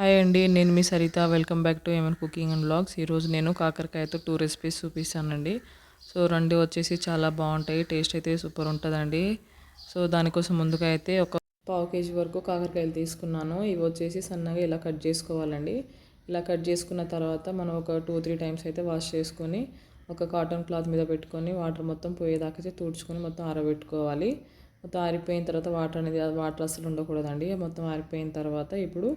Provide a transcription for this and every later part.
Hi అండి నేను మీ సరిత. వెల్కమ్ బ్యాక్ టు ఏమన్ కుకింగ్ అండ్ బ్లాగ్స్ ఈరోజు నేను కాకరకాయతో టూ రెసిపీస్ చూపిస్తానండి. సో రెండు వచ్చేసి చాలా బాగుంటాయి టేస్ట్ అయితే సూపర్ ఉంటుందండి. సో దానికోసం ముందుగా అయితే ఒక పావు కేజీ వరకు కాకరకాయలు తీసుకున్నాను. ఇవి వచ్చేసి సన్నగా ఇలా కట్ చేసుకోవాలండి. ఇలా కట్ చేసుకున్న తర్వాత మనం ఒక టూ త్రీ టైమ్స్ అయితే వాష్ చేసుకొని ఒక కాటన్ క్లాత్ మీద పెట్టుకొని వాటర్ మొత్తం పోయేదాకా అయితే తుడుచుకొని మొత్తం ఆరబెట్టుకోవాలి. మొత్తం ఆరిపోయిన తర్వాత వాటర్ అనేది వాటర్ అసలు ఉండకూడదండి. మొత్తం ఆరిపోయిన తర్వాత ఇప్పుడు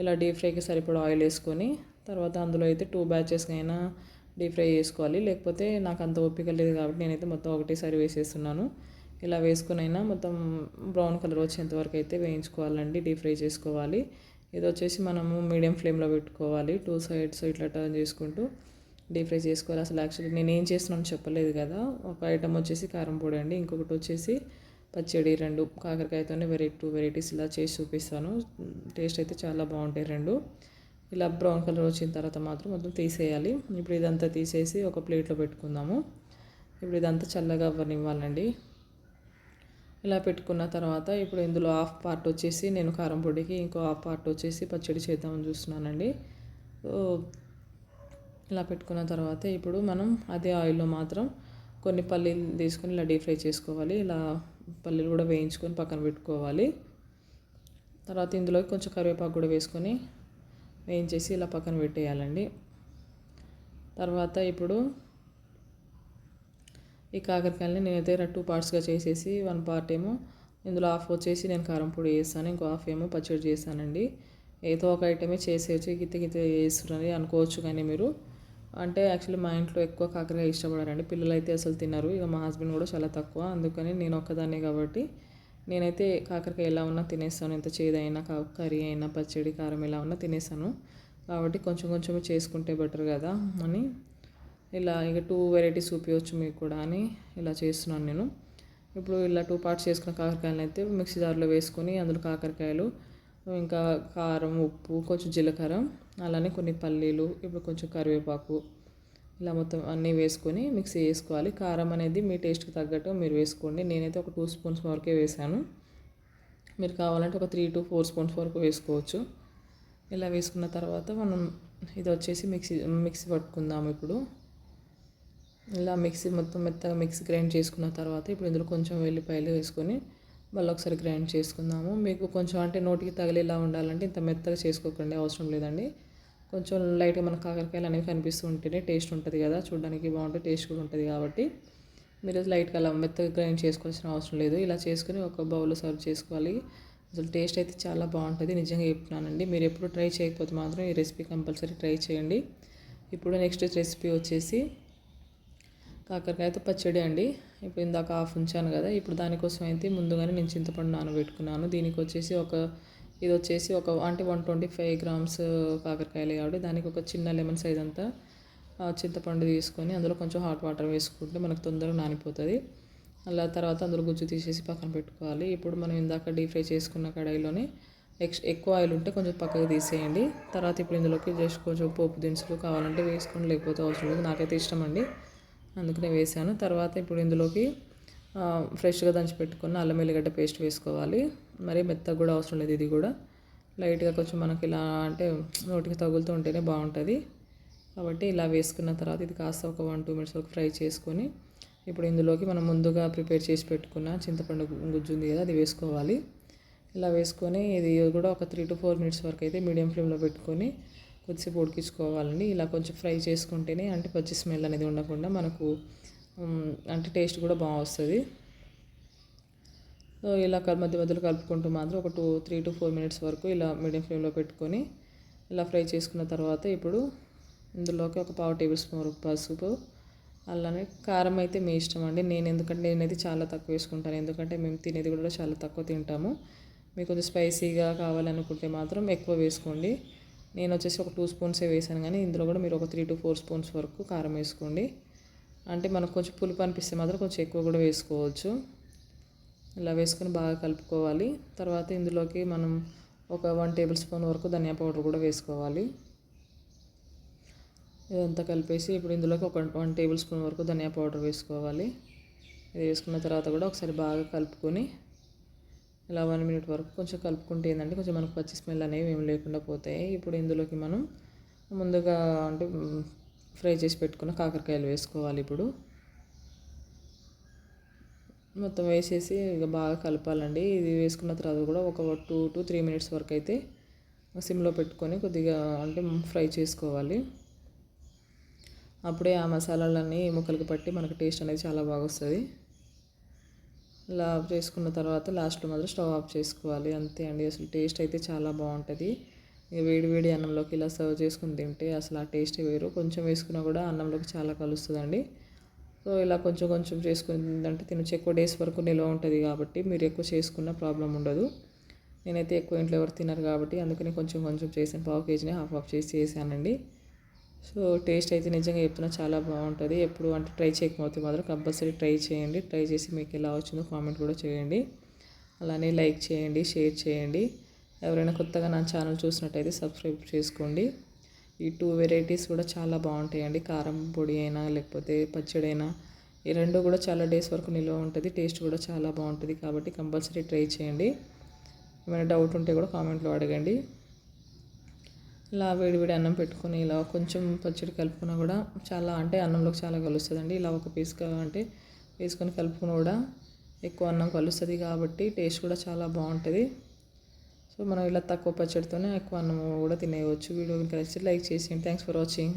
ఇలా డీప్ ఫ్రైకి సరిపడా ఆయిల్ వేసుకొని తర్వాత అందులో అయితే టూ బ్యాచెస్ అయినా డీప్ ఫ్రై చేసుకోవాలి. లేకపోతే నాకు అంత ఓపిక లేదు కాబట్టి నేనైతే మొత్తం ఒకటేసారి వేసేస్తున్నాను. ఇలా వేసుకునైనా మొత్తం బ్రౌన్ కలర్ వచ్చేంత వరకు అయితే వేయించుకోవాలండి డీప్ ఫ్రై చేసుకోవాలి. ఇది వచ్చేసి మనము మీడియం ఫ్లేమ్లో పెట్టుకోవాలి టూ సైడ్స్ ఇట్లా టర్న్ చేసుకుంటూ డీప్ ఫ్రై చేసుకోవాలి. అసలు యాక్చువల్లీ నేను ఏం చేస్తున్నాను చెప్పలేదు కదా. ఒక ఐటమ్ వచ్చేసి కారం పొడి అండి ఇంకొకటి వచ్చేసి పచ్చడి రెండు కాకరకాయతోనే వెరైటీ టూ వెరైటీస్ ఇలా చేసి చూపిస్తాను. టేస్ట్ అయితే చాలా బాగుంటాయి రెండు. ఇలా బ్రౌన్ కలర్ వచ్చిన తర్వాత మాత్రం మొత్తం తీసేయాలి. ఇప్పుడు ఇదంతా తీసేసి ఒక ప్లేట్లో పెట్టుకుందాము. ఇప్పుడు ఇదంతా చల్లగా అవ్వనివ్వాలండి. ఇలా పెట్టుకున్న తర్వాత ఇప్పుడు ఇందులో హాఫ్ పార్ట్ వచ్చేసి నేను కారం పొడికి ఇంకో హాఫ్ పార్ట్ వచ్చేసి పచ్చడి చేద్దామని చూస్తున్నానండి. ఇలా పెట్టుకున్న తర్వాత ఇప్పుడు మనం అదే ఆయిల్లో మాత్రం కొన్ని పల్లీలు తీసుకొని ఇలా డీప్ ఫ్రై చేసుకోవాలి. ఇలా పల్లీలు కూడా వేయించుకొని పక్కన పెట్టుకోవాలి. తర్వాత ఇందులో కొంచెం కరివేపాకు కూడా వేసుకొని వేయించేసి ఇలా పక్కన పెట్టేయాలండి. తర్వాత ఇప్పుడు ఈ కాకరకాయలని నేనైతే టూ పార్ట్స్గా చేసేసి వన్ పార్ట్ ఏమో ఇందులో హాఫ్ వచ్చేసి నేను కారం పొడి వేస్తాను ఇంకో హాఫ్ ఏమో పచ్చడి చేస్తానండి. ఏదో ఒక ఐటమే చేసేయచ్చు గిత్త గిత్త చేస్తున్నది అనుకోవచ్చు కానీ మీరు. అంటే యాక్చువల్లీ మా ఇంట్లో ఎక్కువ కాకరకాయ ఇష్టపడారండి. పిల్లలు అయితే అసలు తిన్నారు ఇక మా హస్బెండ్ కూడా చాలా తక్కువ. అందుకని నేను ఒక్కదాన్నే కాబట్టి నేనైతే కాకరకాయ ఎలా ఉన్నా తినేస్తాను. ఎంత చేదైనా కర్రీ అయినా పచ్చడి కారం ఎలా ఉన్నా తినేస్తాను. కాబట్టి కొంచెం కొంచెం చేసుకుంటే బెటర్ కదా అని ఇలా ఇక టూ వెరైటీస్ చూపించవచ్చు మీకు కూడా అని ఇలా చేస్తున్నాను నేను. ఇప్పుడు ఇలా టూ పార్ట్స్ చేసుకున్న కాకరకాయలను అయితే మిక్సీ జార్లో వేసుకొని అందులో కాకరకాయలు ఇంకా కారం ఉప్పు కొంచెం జీలకర్ర అలానే కొన్ని పల్లీలు ఇప్పుడు కొంచెం కరివేపాకు ఇలా మొత్తం అన్నీ వేసుకొని మిక్సీ వేసుకోవాలి కారం అనేది మీ టేస్ట్కి తగ్గట్టు మీరు వేసుకోండి. నేనైతే ఒక టూ స్పూన్స్ వరకే వేసాను. మీరు కావాలంటే ఒక త్రీ టు ఫోర్ స్పూన్స్ వరకు వేసుకోవచ్చు. ఇలా వేసుకున్న తర్వాత మనం ఇది వచ్చేసి మిక్సీ మిక్సీ పట్టుకుందాం ఇప్పుడు. ఇలా మిక్సీ మొత్తం మెత్తగా మిక్సీ గ్రైండ్ చేసుకున్న తర్వాత ఇప్పుడు ఇందులో కొంచెం వెల్లిపాయలు వేసుకొని మళ్ళీ ఒకసారి గ్రైండ్ చేసుకుందాము. మీకు కొంచెం అంటే నోటికి తగిలేలా ఉండాలంటే ఇంత మెత్తగా చేసుకోకండి అవసరం లేదండి. కొంచెం లైట్గా మన కాకరకాయలు అనేవి కనిపిస్తూ ఉంటేనే టేస్ట్ ఉంటుంది కదా చూడడానికి బాగుంటుంది టేస్ట్ కూడా ఉంటుంది కాబట్టి. మీరు లైట్గా అలా మెత్తగా గ్రైండ్ చేసుకోవాల్సిన అవసరం లేదు. ఇలా చేసుకుని ఒక బౌల్లో సర్వ్ చేసుకోవాలి. అసలు టేస్ట్ అయితే చాలా బాగుంటుంది నిజంగా చెప్తున్నానండి. మీరు ఎప్పుడు ట్రై చేయకపోతే మాత్రం ఈ రెసిపీ కంపల్సరీ ట్రై చేయండి. ఇప్పుడు నెక్స్ట్ రెసిపీ వచ్చేసి కాకరకాయతో పచ్చడి అండి. ఇప్పుడు ఇందాక ఆఫ్ ఉంచాను కదా ఇప్పుడు దానికోసం అయితే ముందుగానే నేను చింతపండు నానబెట్టుకున్నాను. దీనికి వచ్చేసి ఒక ఇది వచ్చేసి ఒక అంటే వన్ ట్వంటీ ఫైవ్ గ్రామ్స్ కాకరకాయలు కాబట్టి దానికి ఒక చిన్న లెమన్ సైజ్ అంతా చింతపండు తీసుకొని అందులో కొంచెం హాట్ వాటర్ వేసుకుంటే మనకు తొందరగా నానిపోతుంది. అలా తర్వాత అందులో గుజ్జు తీసేసి పక్కన పెట్టుకోవాలి. ఇప్పుడు మనం ఇందాక డీప్ ఫ్రై చేసుకున్న కడాయిలోనే ఎక్స్ ఎక్కువ ఆయిల్ ఉంటే కొంచెం పక్కకు తీసేయండి. తర్వాత ఇప్పుడు ఇందులోకి జస్ట్ కొంచెం పోపు దినుసులు కావాలంటే వేసుకోండి లేకపోతే అవసరం లేదు. నాకైతే ఇష్టం అండి. అందుకనే వేసాను. తర్వాత ఇప్పుడు ఇందులోకి ఫ్రెష్గా దంచి పెట్టుకున్న అల్లం ఎల్లిగడ్డ పేస్ట్ వేసుకోవాలి. మరి మెత్తగా కూడా అవసరం లేదు ఇది కూడా. లైట్గా కొంచెం మనకి ఇలా అంటే నోటికి తగులుతూ ఉంటేనే బాగుంటుంది. కాబట్టి ఇలా వేసుకున్న తర్వాత ఇది కాస్త ఒక వన్ టూ మినిట్స్ వరకు ఫ్రై చేసుకొని ఇప్పుడు ఇందులోకి మనం ముందుగా ప్రిపేర్ చేసి పెట్టుకున్న చింతపండు గుజ్జు ఉంది కదా అది వేసుకోవాలి. ఇలా వేసుకొని ఇది కూడా ఒక త్రీ టు ఫోర్ మినిట్స్ వరకు అయితే మీడియం ఫ్లేమ్లో పెట్టుకొని కొద్దిసేపు ఉడికించుకోవాలండి. ఇలా కొంచెం ఫ్రై చేసుకుంటేనే అంటే పచ్చి స్మెల్ అనేది ఉండకుండా మనకు అంటే టేస్ట్ కూడా బాగా వస్తుంది. సో ఇలా మధ్య మధ్యలో కలుపుకుంటూ మాత్రం ఒక two three to four minutes వరకు ఇలా మీడియం ఫ్లేమ్లో పెట్టుకొని ఇలా ఫ్రై చేసుకున్న తర్వాత ఇప్పుడు ఇందులోకి ఒక పావు టేబుల్ స్పూన్ వరకు పసుపు అలానే కారం అయితే మీ ఇష్టం అండి. నేను ఎందుకంటే నేనైతే చాలా తక్కువ వేసుకుంటాను. ఎందుకంటే మేము తినేది కూడా చాలా తక్కువ తింటాము. మీకు కొంచెం స్పైసీగా కావాలనుకుంటే మాత్రం ఎక్కువ వేసుకోండి. నేను వచ్చేసి ఒక టూ స్పూన్సే వేసాను కానీ ఇందులో కూడా మీరు ఒక త్రీ టు ఫోర్ స్పూన్స్ వరకు కారం వేసుకోండి. అంటే మనకు కొంచెం పులుపు అనిపిస్తే మాత్రం కొంచెం ఎక్కువ కూడా వేసుకోవచ్చు. ఇలా వేసుకొని బాగా కలుపుకోవాలి. తర్వాత ఇందులోకి మనం ఒక వన్ టేబుల్ స్పూన్ వరకు ధనియా పౌడర్ కూడా వేసుకోవాలి. ఇదంతా కలిపేసి ఇప్పుడు ఇందులోకి ఒక వన్ టేబుల్ స్పూన్ వరకు ధనియా పౌడర్ వేసుకోవాలి. ఇది వేసుకున్న తర్వాత కూడా ఒకసారి బాగా కలుపుకొని ఇలా వన్ మినిట్ వరకు కొంచెం కలుపుకుంటే ఏంటంటే కొంచెం మనకు పచ్చి స్మెల్ అనేవి ఏమి లేకుండా పోతాయి. ఇప్పుడు ఇందులోకి మనం ముందుగా అంటే ఫ్రై చేసి పెట్టుకున్న కాకరకాయలు వేసుకోవాలి ఇప్పుడు. మొత్తం వేసేసి ఇక బాగా కలపాలండి. ఇది వేసుకున్న తర్వాత కూడా ఒక టూ టు త్రీ మినిట్స్ వరకు అయితే సిమ్లో పెట్టుకొని కొద్దిగా అంటే ఫ్రై చేసుకోవాలి. అప్పుడే ఆ మసాలాలన్నీ ముక్కలకి పట్టి మనకు టేస్ట్ అనేది చాలా బాగా వస్తుంది. ఇలా ఆఫ్ చేసుకున్న తర్వాత లాస్ట్లో మాత్రం స్టవ్ ఆఫ్ చేసుకోవాలి. అంతే అండి. అసలు టేస్ట్ అయితే చాలా బాగుంటుంది. వేడి వేడి అన్నంలోకి ఇలా సర్వ్ చేసుకుని తింటే అసలు ఆ టేస్ట్ వేరు. కొంచెం వేసుకున్నా కూడా అన్నంలోకి చాలా కలుస్తుందండి. సో ఇలా కొంచెం కొంచెం చేసుకుందంటే తినచ్చు ఎక్కువ డేస్ వరకు నిల్వ ఉంటుంది కాబట్టి మీరు ఎక్కువ చేసుకున్న ప్రాబ్లం ఉండదు. నేనైతే ఎక్కువ ఇంట్లో ఎవరు తినరు కాబట్టి అందుకని కొంచెం కొంచెం చేసాను పావు కేజీని హాఫ్ హాఫ్ చేసి చేశానండి. సో టేస్ట్ అయితే నిజంగా చెప్తున్నా చాలా బాగుంటుంది. ఎప్పుడు అంటే ట్రై చేయకపోతే మాత్రం కంపల్సరీ ట్రై చేయండి. ట్రై చేసి మీకు ఎలా వచ్చిందో కామెంట్ కూడా చేయండి. అలానే లైక్ చేయండి షేర్ చేయండి. ఎవరైనా కొత్తగా నా ఛానల్ చూసినట్టయితే సబ్స్క్రైబ్ చేసుకోండి. ఈ టూ వెరైటీస్ కూడా చాలా బాగుంటాయండి. కారం పొడి అయినా లేకపోతే పచ్చడి అయినా ఈ రెండు కూడా చాలా డేస్ వరకు నిల్వ ఉంటుంది. టేస్ట్ కూడా చాలా బాగుంటుంది కాబట్టి కంపల్సరీ ట్రై చేయండి. ఏమైనా డౌట్ ఉంటే కూడా కామెంట్లో అడగండి. ఇలా వేడి వేడి అన్నం పెట్టుకొని ఇలా కొంచెం పచ్చడి కలుపుకున్నా కూడా చాలా అంటే అన్నంలోకి చాలా కలుస్తుందండి. ఇలా ఒక పీస్ అంటే వేసుకొని కలుపుకుని కూడా ఎక్కువ అన్నం కలుస్తుంది కాబట్టి టేస్ట్ కూడా చాలా బాగుంటుంది. సో మనం ఇలా తక్కువ పచ్చడితోనే ఎక్కువ అన్నం కూడా తినేయవచ్చు. వీడియో కలిసి నచ్చితే లైక్ చేసేయండి థ్యాంక్స్ ఫర్ వాచింగ్.